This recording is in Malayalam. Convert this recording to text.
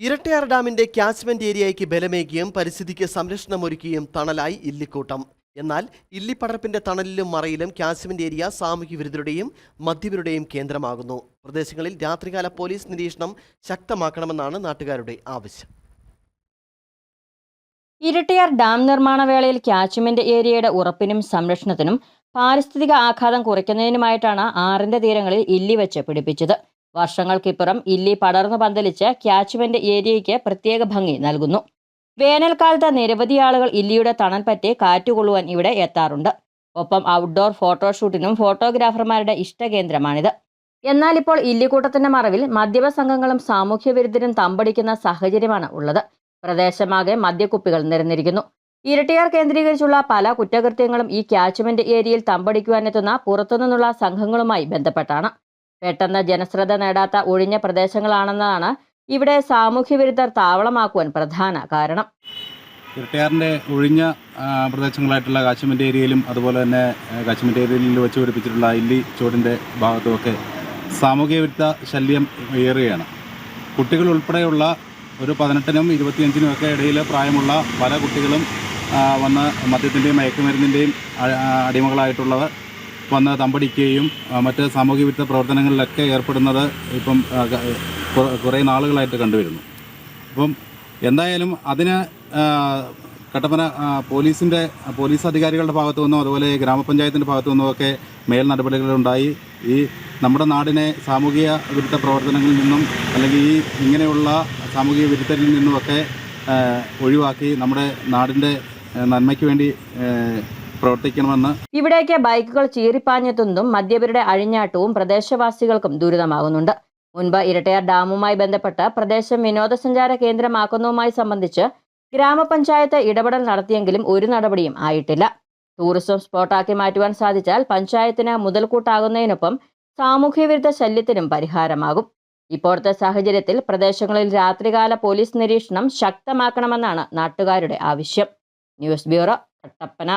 ഇരട്ടയാർ ഡാമിന്റെ ക്യാച്ച്മെന്റ് ഏരിയയ്ക്ക് ബലമേകിയും പരിസ്ഥിതിക്ക് സംരക്ഷണമൊരുക്കിയും തണലായി ഇല്ലിക്കൂട്ടം. എന്നാൽ ഇല്ലിപ്പടർപ്പിന്റെ തണലിലും മറയിലും ക്യാച്ച്മെന്റ് ഏരിയ സാമൂഹ്യ വിരുദ്ധരുടെയും മദ്യപരുടെയും കേന്ദ്രമാകുന്നു. പ്രദേശങ്ങളിൽ രാത്രികാല പോലീസ് നിരീക്ഷണം ശക്തമാക്കണമെന്നാണ് നാട്ടുകാരുടെ ആവശ്യം. ഇരട്ടിയാർ ഡാം നിർമ്മാണ വേളയിൽ ക്യാച്ച്മെന്റ് ഏരിയയുടെ ഉറപ്പിനും സംരക്ഷണത്തിനും പാരിസ്ഥിതിക ആഘാതം കുറയ്ക്കുന്നതിനുമായിട്ടാണ് ആറിന്റെ തീരങ്ങളിൽ ഇല്ലി വെച്ച് പിടിപ്പിച്ചത്. വർഷങ്ങൾക്കിപ്പുറം ഇല്ലി പടർന്നു പന്തലിച്ച് ക്യാച്ച്മെന്റ് ഏരിയയ്ക്ക് പ്രത്യേക ഭംഗി നൽകുന്നു. വേനൽക്കാലത്ത് നിരവധി ആളുകൾ ഇല്ലിയുടെ തണൽ പറ്റി കാറ്റുകൊള്ളുവാൻ ഇവിടെ എത്താറുണ്ട്. ഒപ്പം ഔട്ട്ഡോർ ഫോട്ടോഷൂട്ടിനും ഫോട്ടോഗ്രാഫർമാരുടെ ഇഷ്ടകേന്ദ്രമാണിത്. എന്നാൽ ഇപ്പോൾ ഇല്ലിക്കൂട്ടത്തിന്റെ മറവിൽ മദ്യപ സംഘങ്ങളും സാമൂഹ്യ വിരുദ്ധരും തമ്പടിക്കുന്ന സാഹചര്യമാണ് ഉള്ളത്. പ്രദേശമാകെ മദ്യക്കുപ്പികൾ നിരന്നിരിക്കുന്നു. ഇരട്ടിയാർ കേന്ദ്രീകരിച്ചുള്ള പല കുറ്റകൃത്യങ്ങളും ഈ ക്യാച്ച്മെന്റ് ഏരിയയിൽ തമ്പടിക്കുവാനെത്തുന്ന പുറത്തുനിന്നുള്ള സംഘങ്ങളുമായി ബന്ധപ്പെട്ടാണ്. പെട്ടെന്ന് ജനശ്രദ്ധ നേടാത്ത ഒഴിഞ്ഞ പ്രദേശങ്ങളാണെന്നതാണ് ഇവിടെ സാമൂഹ്യ വിരുദ്ധർ താവളമാക്കുവാൻ പ്രധാന കാരണം. ഇരട്ടയാറിന്റെ ഒഴിഞ്ഞ പ്രദേശങ്ങളായിട്ടുള്ള കാശ്മീർ ഏരിയയിലും അതുപോലെ തന്നെ കാശ്മീർ ഏരിയയിൽ വെച്ച് പിടിപ്പിച്ചിട്ടുള്ള ഇല്ലി ചോടിന്റെ ഭാഗത്തുമൊക്കെ സാമൂഹിക വിരുദ്ധ ശല്യം ഏറുകയാണ്. കുട്ടികൾ ഉൾപ്പെടെയുള്ള ഒരു പതിനെട്ടിനും ഇരുപത്തിയഞ്ചിനും ഒക്കെ ഇടയിൽ പ്രായമുള്ള പല കുട്ടികളും വന്ന് മദ്യത്തിന്റെയും മയക്കുമരുന്നിന്റെയും അടിമകളായിട്ടുള്ളത് വന്ന് തമ്പടിക്കുകയും മറ്റ് സാമൂഹ്യ വിരുദ്ധ പ്രവർത്തനങ്ങളിലൊക്കെ ഏർപ്പെടുന്നത് ഇപ്പം കുറേ നാളുകളായിട്ട് കണ്ടുവരുന്നു. അപ്പം എന്തായാലും അതിന് കട്ടപ്പന പോലീസിന്റെ പോലീസ് അധികാരികളുടെ ഭാഗത്തു നിന്നും അതുപോലെ ഗ്രാമപഞ്ചായത്തിന്റെ ഭാഗത്തു നിന്നും ഒക്കെ മേൽ നടപടികളുണ്ടായി ഈ നമ്മുടെ നാടിനെ സാമൂഹിക വിരുദ്ധ പ്രവർത്തനങ്ങളിൽ നിന്നും അല്ലെങ്കിൽ ഈ ഇങ്ങനെയുള്ള സാമൂഹിക വിരുദ്ധരിൽ നിന്നുമൊക്കെ ഒഴിവാക്കി നമ്മുടെ നാടിന്റെ നന്മയ്ക്ക് വേണ്ടി പ്രവർത്തിക്കണമെന്ന് ഇവിടേക്ക് ബൈക്കുകൾ ചീറിപ്പാഞ്ഞെത്തുന്നതും മദ്യപരുടെ അഴിഞ്ഞാട്ടവും പ്രദേശവാസികൾക്കും ദുരിതമാകുന്നുണ്ട്. മുൻപ് ഇരട്ടയാർ ഡാമുമായി ബന്ധപ്പെട്ട് പ്രദേശം വിനോദസഞ്ചാര കേന്ദ്രമാക്കുന്നതുമായി സംബന്ധിച്ച് ഗ്രാമപഞ്ചായത്ത് ഇടപെടൽ നടത്തിയെങ്കിലും ഒരു നടപടിയും ആയിട്ടില്ല. ടൂറിസം സ്പോട്ടാക്കി മാറ്റുവാൻ സാധിച്ചാൽ പഞ്ചായത്തിന് മുതൽക്കൂട്ടാകുന്നതിനൊപ്പം സാമൂഹ്യവിരുദ്ധ ശല്യത്തിനും പരിഹാരമാകും. ഇപ്പോഴത്തെ സാഹചര്യത്തിൽ പ്രദേശങ്ങളിൽ രാത്രികാല പോലീസ് നിരീക്ഷണം ശക്തമാക്കണമെന്നാണ് നാട്ടുകാരുടെ ആവശ്യം. News bureau Kattappana.